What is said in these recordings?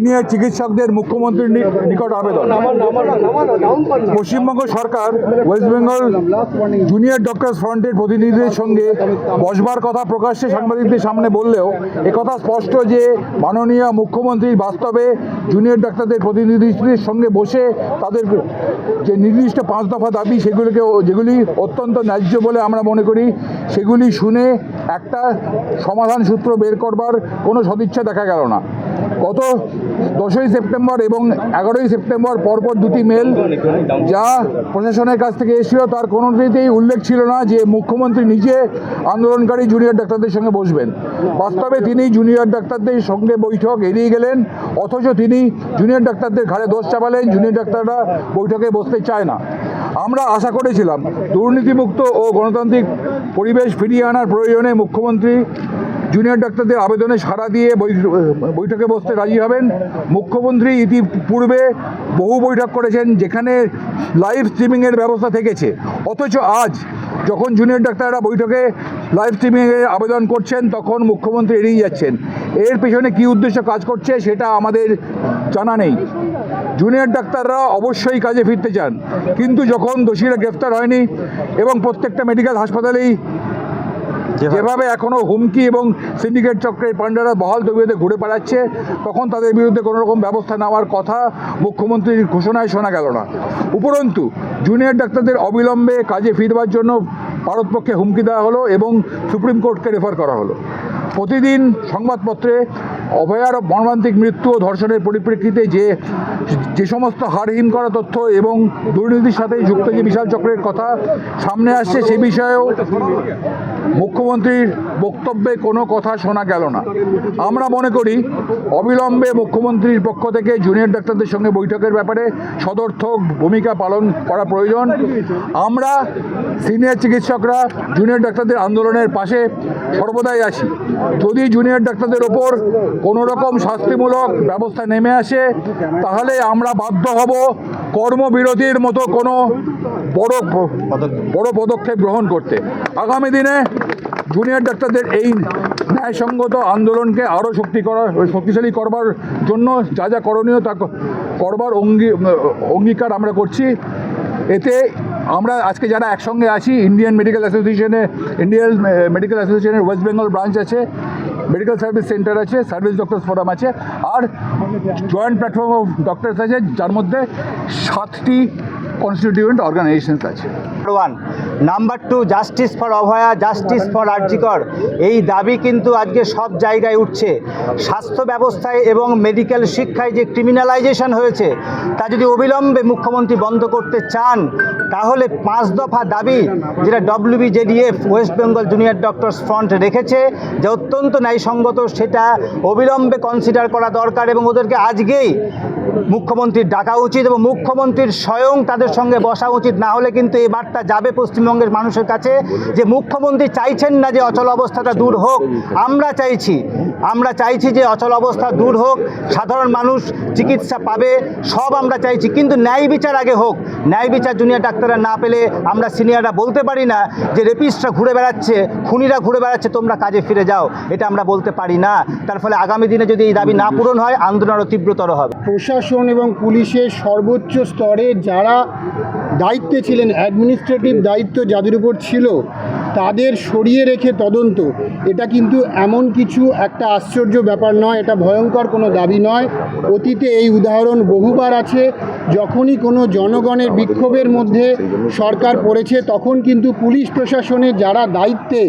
Senior চিকিৎসকদের মুখ্যমন্ত্রীর নিকট আবেদন। পশ্চিমবঙ্গ সরকার ওয়েস্ট বেঙ্গল জুনিয়র ডক্টর ফ্রন্টের প্রতিনিধিদের সঙ্গে বসবার কথা প্রকাশ্যে সাংবাদিকদের সামনে বললেও একথা স্পষ্ট যে মাননীয় মুখ্যমন্ত্রী বাস্তবে জুনিয়র ডাক্তারদের প্রতিনিধিদের সঙ্গে বসে তাদের যে নির্দিষ্ট পাঁচ দফা দাবি, সেগুলিকে যেগুলি অত্যন্ত ন্যায্য বলে আমরা মনে করি, সেগুলি শুনে একটা সমাধান সূত্র বের করবার কোনো সদিচ্ছা দেখা গেল না। গত দশই সেপ্টেম্বর এবং এগারোই সেপ্টেম্বর পরপর দুটি মেল যা প্রশাসনের কাছ থেকে এসেছিল। তার কোনোটিতেই উল্লেখ ছিল না যে মুখ্যমন্ত্রী নিজে আন্দোলনকারী জুনিয়র ডাক্তারদের সঙ্গে বসবেন। বাস্তবে তিনি জুনিয়র ডাক্তারদের সঙ্গে বৈঠক এড়িয়ে গেলেন, অথচ তিনি জুনিয়র ডাক্তারদের ঘাড়ে দোষ চাপালেন জুনিয়র ডাক্তাররা বৈঠকে বসতে চায় না। আমরা আশা করেছিলাম, দুর্নীতিমুক্ত ও গণতান্ত্রিক পরিবেশ ফিরিয়ে আনার প্রয়োজনে মুখ্যমন্ত্রী জুনিয়র ডাক্তারদের আবেদনে সাড়া দিয়ে বৈঠকে বসতে রাজি হবেন। মুখ্যমন্ত্রী ইতিপূর্বে বহু বৈঠক করেছেন, যেখানে লাইভ স্ট্রিমিংয়ের ব্যবস্থা থেকেছে। অথচ আজ যখন জুনিয়র ডাক্তাররা বৈঠকে লাইভ স্ট্রিমিংয়ের আবেদন করছেন, তখন মুখ্যমন্ত্রী এড়িয়ে যাচ্ছেন। এর পেছনে কী উদ্দেশ্য কাজ করছে, সেটা আমাদের জানা নেই। জুনিয়র ডাক্তাররা অবশ্যই কাজে ফিরতে চান। কিন্তু যখন দোষীরা গ্রেফতার হয়নি এবং প্রত্যেকটা মেডিকেল হাসপাতালেই যেভাবে এখনও হুমকি এবং সিন্ডিকেট চক্রের পান্ডারা বহাল তবিয়তে ঘুরে বেড়াচ্ছে, তখন তাদের বিরুদ্ধে কোনো রকম ব্যবস্থা নেওয়ার কথা মুখ্যমন্ত্রীর ঘোষণায় শোনা গেল না। উপরন্তু জুনিয়র ডাক্তারদের অবিলম্বে কাজে ফিরবার জন্য ভারতপক্ষে হুমকি দেওয়া হলো এবং সুপ্রিম কোর্টকে রেফার করা হলো। প্রতিদিন সংবাদপত্রে অভয়ার মর্মান্তিক মৃত্যু ও ধর্ষণের পরিপ্রেক্ষিতে যে যে সমস্ত হারহীন করা তথ্য এবং দুর্নীতির সাথে যুক্ত যে বিশাল চক্রের কথা সামনে আসছে সে বিষয়েও মুখ্যমন্ত্রীর বক্তব্যে কোনো কথা শোনা গেল না। আমরা মনে করি, অবিলম্বে মুখ্যমন্ত্রীর পক্ষ থেকে জুনিয়র ডাক্তারদের সঙ্গে বৈঠকের ব্যাপারে সদর্থক ভূমিকা পালন করা প্রয়োজন। আমরা সিনিয়র চিকিৎসকরা জুনিয়র ডাক্তারদের আন্দোলনের পাশে সর্বদাই আছি যদি জুনিয়র ডাক্তারদের ওপর কোনো রকম শাস্তিমূলক ব্যবস্থা নেমে আসে, তাহলে আমরা বাধ্য হব কর্মবিরতির মতো কোনো বড় বড় পদক্ষেপ গ্রহণ করতে। আগামী দিনে জুনিয়র ডাক্তারদের এই ন্যায়সঙ্গত আন্দোলনকে আরও শক্তি করা, শক্তিশালী করবার জন্য যা যা করণীয় তা করবার অঙ্গী, অঙ্গীকার আমরা করছি। এতে আমরা আজকে যারা একসঙ্গে আছি ইন্ডিয়ান মেডিকেল অ্যাসোসিয়েশনে ইন্ডিয়ান মেডিকেল অ্যাসোসিয়েশনের ওয়েস্ট বেঙ্গল ব্রাঞ্চ আছে মেডিকেল সার্ভিস সেন্টার আছে, সার্ভিস ডক্টরস ফোরাম আছে, আর জয়েন্ট প্ল্যাটফর্ম অফ ডক্টরস আছে, যার মধ্যে সাতটি কনস্টিটিউয়েন্ট অর্গানাইজেশনস আছে। One number two justice for Abhaya justice for RG Kar. এই দাবি কিন্তু আজকে সব জায়গায় উঠছে। স্বাস্থ্য ব্যবস্থায় এবং মেডিকেল শিক্ষায় যে ক্রিমিনালাইজেশন হয়েছে, তা যদি অবিলম্বে মুখ্যমন্ত্রী বন্ধ করতে চান, তাহলে পাঁচ দফা দাবি যেটা WBJDF West Bengal junior doctors front রেখেছে, যে অত্যন্ত ন্যায়সঙ্গত সেটা অবিলম্বে কনসিডার করা দরকার এবং ওদেরকে আজকেই মুখ্যমন্ত্রীর ডাকা উচিত এবং মুখ্যমন্ত্রীর স্বয়ং তাদের সঙ্গে বসা উচিত। না হলে কিন্তু এই বার্তা যাবে পশ্চিমবঙ্গের মানুষের কাছে যে মুখ্যমন্ত্রী চাইছেন না যে অচল অবস্থাটা দূর হোক। আমরা চাইছি আমরা চাইছি যে অচল অবস্থা দূর হোক, সাধারণ মানুষ চিকিৎসা পাবে, সব আমরা চাইছি। কিন্তু ন্যায় বিচার আগে হোক। ন্যায় বিচার জুনিয়র ডাক্তাররা না পেলে আমরা সিনিয়ররা বলতে পারি না যে রেপিস্টরা ঘুরে বেড়াচ্ছে, খুনিরা ঘুরে বেড়াচ্ছে, তোমরা কাজে ফিরে যাও। এটা আমরা বলতে পারি না। তার ফলে আগামী দিনে যদি এই দাবি না পূরণ হয়, আন্দোলন আরও তীব্রতর হবে। প্রশাসন এবং পুলিশের সর্বোচ্চ স্তরে যারা দায়িত্বে ছিলেন অ্যাডমিনিস্ট্রেটিভ দায়িত্ব যাদের উপর ছিল তাদের সরিয়ে রেখে তদন্ত। এটা কিন্তু এমন কিছু একটা আশ্চর্য ব্যাপার নয়, এটা ভয়ঙ্কর কোনো দাবি নয়। অতীতে এই উদাহরণ বহুবার আছে। যখনই কোনো জনগণের বিক্ষোভের মধ্যে সরকার পড়েছে, তখন কিন্তু পুলিশ প্রশাসনে যারা দায়িত্বে,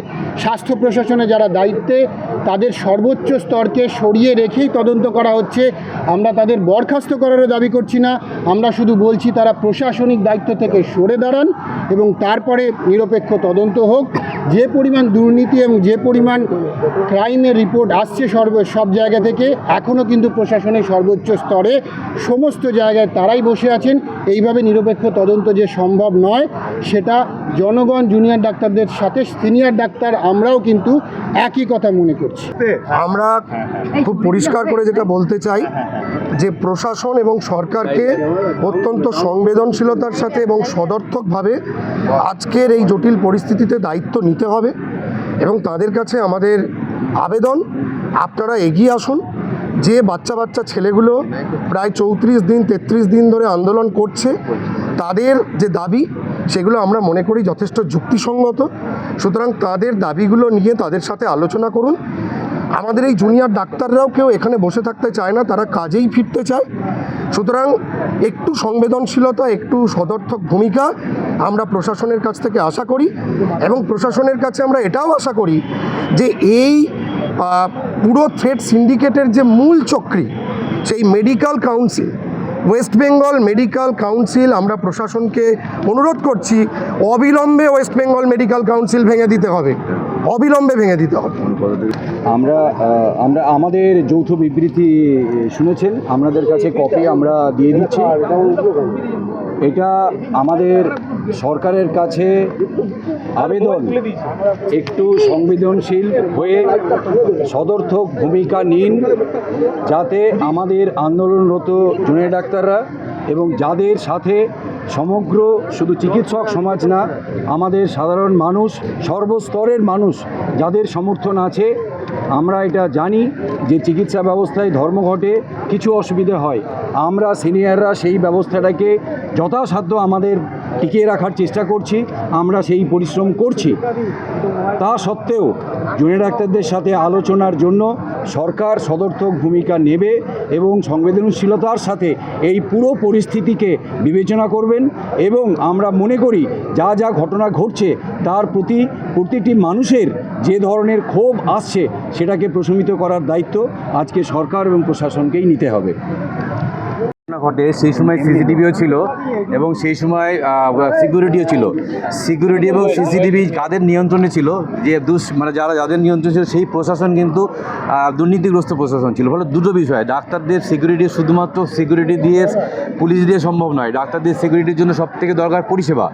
স্বাস্থ্য প্রশাসনে যারা দায়িত্বে, তাদের সর্বোচ্চ স্তরকে সরিয়ে রেখেই তদন্ত করা হচ্ছে। আমরা তাদের বরখাস্ত করারও দাবি করছি না। আমরা শুধু বলছি তারা প্রশাসনিক দায়িত্ব থেকে সরে দাঁড়ান এবং তারপরে নিরপেক্ষ তদন্ত হোক। যে পরিমাণ দুর্নীতি এবং যে পরিমাণ ক্রাইমের রিপোর্ট আসছে সর্ব সব জায়গা থেকে এখনও কিন্তু প্রশাসনের সর্বোচ্চ স্তরে সমস্ত জায়গায় তারাই বসে আছেন। এইভাবে নিরপেক্ষ তদন্ত যে সম্ভব নয়, সেটা জনগণ জুনিয়র ডাক্তারদের সাথে সিনিয়র ডাক্তার আমরাও কিন্তু একই কথা মনে করছি। আমরা খুব পরিষ্কার করে যেটা বলতে চাই, যে প্রশাসন এবং সরকারকে অত্যন্ত সংবেদনশীলতার সাথে এবং সদর্থকভাবে আজকের এই জটিল পরিস্থিতিতে দায়িত্ব নিতে হবে এবং তাদের কাছে আমাদের আবেদন। আপনারা এগিয়ে আসুন। যে বাচ্চা বাচ্চা ছেলেগুলো প্রায় চৌত্রিশ দিন, তেত্রিশ দিন ধরে আন্দোলন করছে, তাদের যে দাবি সেগুলো আমরা মনে করি যথেষ্ট যুক্তিসঙ্গত। সুতরাং তাদের দাবিগুলো নিয়ে তাদের সাথে আলোচনা করুন। আমাদের এই জুনিয়র ডাক্তাররাও কেউ এখানে বসে থাকতে চায় না, তারা কাজেই ফিরতে চায়। সুতরাং একটু সংবেদনশীলতা, একটু সদর্থক ভূমিকা আমরা প্রশাসনের কাছ থেকে আশা করি এবং প্রশাসনের কাছে আমরা এটাও আশা করি যে এই পুরো থ্রেড সিন্ডিকেটের যে মূল চক্রী, সেই medical council West Bengal medical council আমরা প্রশাসনকে অনুরোধ করছি, অবিলম্বে ওয়েস্ট বেঙ্গল মেডিকেল কাউন্সিল ভেঙে দিতে হবে। অবিলম্বে ভেঙে দিতে হবে। আমরা আমরা আমাদের যৌথ বিবৃতি শুনেছেন? আমাদের কাছে কপি আমরা দিয়ে দিচ্ছি। এটা আমাদের সরকারের কাছে আবেদন একটু সংবেদনশীল হয়ে সদর্থক ভূমিকা নিন যাতে আমাদের আন্দোলনরত জুনিয়র ডাক্তাররা এবং যাদের সাথে সমগ্র শুধু চিকিৎসক সমাজ না, আমাদের সাধারণ মানুষ, সর্বস্তরের মানুষ যাদের সমর্থন আছে, আমরা এটা জানি যে চিকিৎসা ব্যবস্থায় ধর্মঘটে কিছু অসুবিধে হয়। আমরা সিনিয়ররা সেই ব্যবস্থাটাকে যথাসাধ্য আমাদের টিকিয়ে রাখার চেষ্টা করছি, আমরা সেই পরিশ্রম করছি। তা সত্ত্বেও জুনিয়র ডাক্তারদের সাথে আলোচনার জন্য সরকার সদর্থক ভূমিকা নেবে এবং সংবেদনশীলতার সাথে এই পুরো পরিস্থিতিকে বিবেচনা করবেন এবং আমরা মনে করি যা যা ঘটনা ঘটছে তার প্রতি প্রতিটি মানুষের যে ধরনের ক্ষোভ আসছে সেটাকে প্রশমিত করার দায়িত্ব আজকে সরকার এবং প্রশাসনকেই নিতে হবে। ঘটনা ঘটে, সেই সময় সিসিটিভিও ছিল এবং সেই সময় সিকিউরিটিও ছিল। সিকিউরিটি এবং সিসিটিভি কাদের নিয়ন্ত্রণে ছিল? যে দুষ মানে যারা যাদের নিয়ন্ত্রণ ছিল, সেই প্রশাসন কিন্তু দুর্নীতিগ্রস্ত প্রশাসন ছিল। ফলে দুটো বিষয়, ডাক্তারদের সিকিউরিটি শুধুমাত্র সিকিউরিটি দিয়ে পুলিশ দিয়ে সম্ভব নয়। ডাক্তারদের সিকিউরিটির জন্য সব থেকে দরকার পরিষেবা।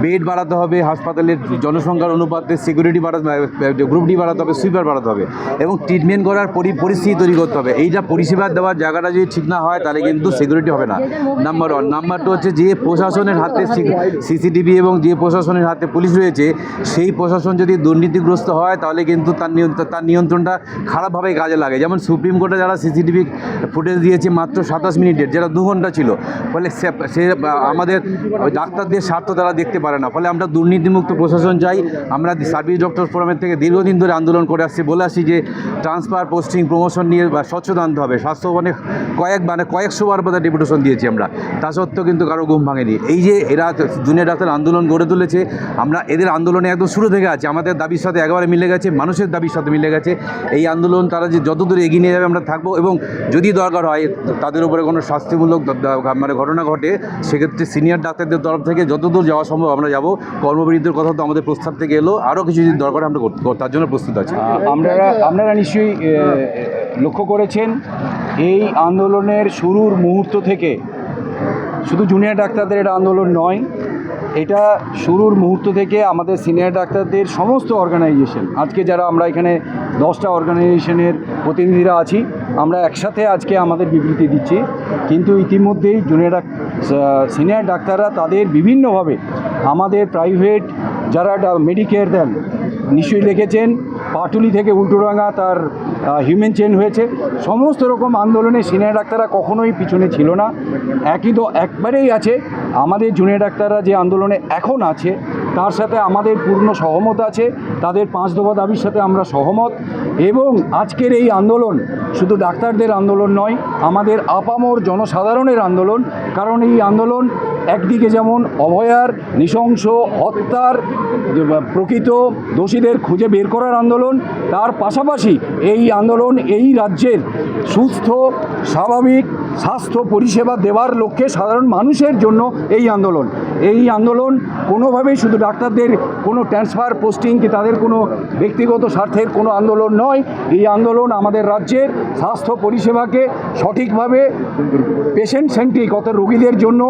বেড বাড়াতে হবে, হাসপাতালের জনসংখ্যার অনুপাতে সিকিউরিটি বাড়াতে গ্রুপ ডি বাড়াতে হবে সুইপার বাড়াতে হবে এবং ট্রিটমেন্ট করার পরি- পরিস্থিতি তৈরি করতে হবে। এইটা পরিষেবা দেওয়ার জায়গাটা যদি ঠিক না হয়, তাহলে কিন্তু সিকিউরিটি হবে না। নাম্বার ওয়ান নাম্বার টু হচ্ছে যে প্রশাসনের হাতে সিসিটিভি এবং যে প্রশাসনের হাতে পুলিশ রয়েছে সেই প্রশাসন যদি দুর্নীতিগ্রস্ত হয় তাহলে কিন্তু তার নিয়ন্ত্রণ তার নিয়ন্ত্রণটা খারাপভাবে কাজে লাগে। যেমন সুপ্রিম কোর্টে যারা সিসিটিভি ফুটেজ দিয়েছে মাত্র সাতাশ মিনিটের যেটা দু ঘণ্টা ছিল ফলে সে- আমাদের ডাক্তারদের স্বার্থ তারা দেখতে পারে না। ফলে আমরা দুর্নীতিমুক্ত প্রশাসন চাই। আমরা সার্ভিস ডক্টর ফোরামের থেকে দীর্ঘদিন ধরে আন্দোলন করে আসছি। বলে আসছি যে ট্রান্সফার পোস্টিং প্রমোশন নিয়ে বা স্বচ্ছতা আনতে হবে। স্বাস্থ্য মানে কয়েক মানে কয়েকশো বার ডেপুটেশন দিয়েছি আমরা। তা সত্ত্বেও কিন্তু কারও ঘুম ভাঙেনি। এই যে এরা জুনিয়র ডাক্তার আন্দোলন গড়ে তুলেছে, আমরা এদের আন্দোলনে একদম শুরু থেকে আছে। আমাদের দাবির সাথে একেবারে মিলে গেছে, মানুষের দাবির সাথে মিলে গেছে। এই আন্দোলন তারা যে যতদূর এগিয়ে নিয়ে যাবে আমরা থাকব এবং যদি দরকার হয়, তাদের উপরে কোনো শাস্তিমূলক মানে ঘটনা ঘটে, সেক্ষেত্রে সিনিয়র ডাক্তারদের তরফ থেকে যতদূর যাওয়া সম্ভব আমরা যাব। কর্মবিরতির কথা তো আমাদের প্রস্তাব থেকে এলো। আরও কিছু যদি দরকার আমরা তার জন্য প্রস্তুত আছি। আপনারা আপনারা নিশ্চয়ই লক্ষ্য করেছেন। এই আন্দোলনের শুরুর মুহূর্ত থেকে, শুধু জুনিয়র ডাক্তারদের এটা আন্দোলন নয়, এটা শুরুর মুহূর্ত থেকে আমাদের সিনিয়র ডাক্তারদের সমস্ত অর্গানাইজেশন আজকে যারা আমরা এখানে দশটা অর্গানাইজেশনের প্রতিনিধিরা আছি, আমরা একসাথে আজকে আমাদের বিবৃতি দিচ্ছি। কিন্তু ইতিমধ্যেই জুনিয়র সিনিয়র ডাক্তাররা তাদের বিভিন্নভাবে আমাদের প্রাইভেট যারা মেডিকেয়ার দেন, নিশ্চয়ই লিখেছেন, পাটুলি থেকে উল্টোডাঙ্গা তার হিউম্যান চেন হয়েছে। সমস্ত রকম আন্দোলনে সিনিয়র ডাক্তাররা কখনোই পিছনে ছিল না। একই তো একবারেই আছে, আমাদের জুনিয়র ডাক্তাররা যে আন্দোলনে এখন আছে, তার সাথে আমাদের পূর্ণ সহমত আছে, তাদের পাঁচ দফা দাবির সাথে আমরা সহমত। এবং আজকের এই আন্দোলন শুধু ডাক্তারদের আন্দোলন নয়, আমাদের আপামর জনসাধারণের আন্দোলন। কারণ এই আন্দোলন একদিকে যেমন অভয়ার, নৃশংস হত্যার, প্রকৃত দোষীদের খুঁজে বের করার আন্দোলন, তার পাশাপাশি এই আন্দোলন এই রাজ্যের সুস্থ, স্বাভাবিক, স্বাস্থ্য পরিষেবা দেওয়ার লক্ষ্যে সাধারণ মানুষের জন্য এই আন্দোলন। এই আন্দোলন কোনোভাবেই শুধু ডাক্তারদের কোনো ট্রান্সফার পোস্টিং কি তাদের কোনো ব্যক্তিগত স্বার্থের কোনো আন্দোলন নয়। এই আন্দোলন আমাদের রাজ্যের স্বাস্থ্য পরিষেবাকে সঠিকভাবে পেশেন্ট সেন্ট্রিক অর্থাৎ রোগীদের জন্য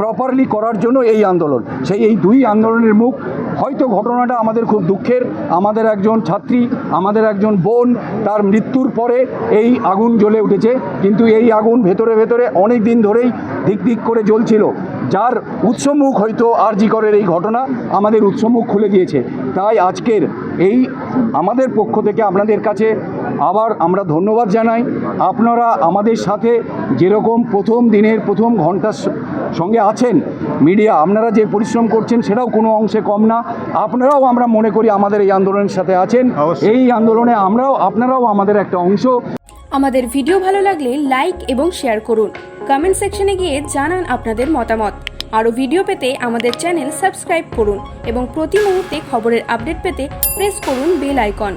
প্রপারলি করার জন্য এই আন্দোলন। সেই এই দুই আন্দোলনের মুখ হয়তো ঘটনাটা আমাদের খুব দুঃখের। আমাদের একজন ছাত্রী, আমাদের একজন বোন, তার মৃত্যুর পরে এই আগুন জ্বলে উঠেছে। কিন্তু এই আগুন ভেতরে ভেতরে অনেক দিন ধরেই দিক দিক করে জ্বলছিল। যার উৎসমুখ হয়তো আর জি করের এই ঘটনা আমাদের উৎসমুখ খুলে দিয়েছে। তাই আজকের এই আমাদের পক্ষ থেকে আপনাদের কাছে আবার আমরা ধন্যবাদ জানাই আপনারা আমাদের সাথে যেরকম প্রথম দিনের প্রথম ঘণ্টার স- সঙ্গে আছেন মিডিয়া আপনারা যে পরিশ্রম করছেন সেটাও কোনো অংশে কম না। আপনারাও আমরা মনে করি আমাদের এই আন্দোলনের সাথে আছেন। এই আন্দোলনে আমরাও আপনারাও আমাদের একটা অংশ। আমাদের ভিডিও ভালো লাগলে লাইক এবং শেয়ার করুন। কমেন্ট সেকশনে গিয়ে জানান আপনাদের মতামত। আরও ভিডিও পেতে আমাদের চ্যানেল সাবস্ক্রাইব করুন এবং প্রতি মুহূর্তে খবরের আপডেট পেতে প্রেস করুন বেল আইকন।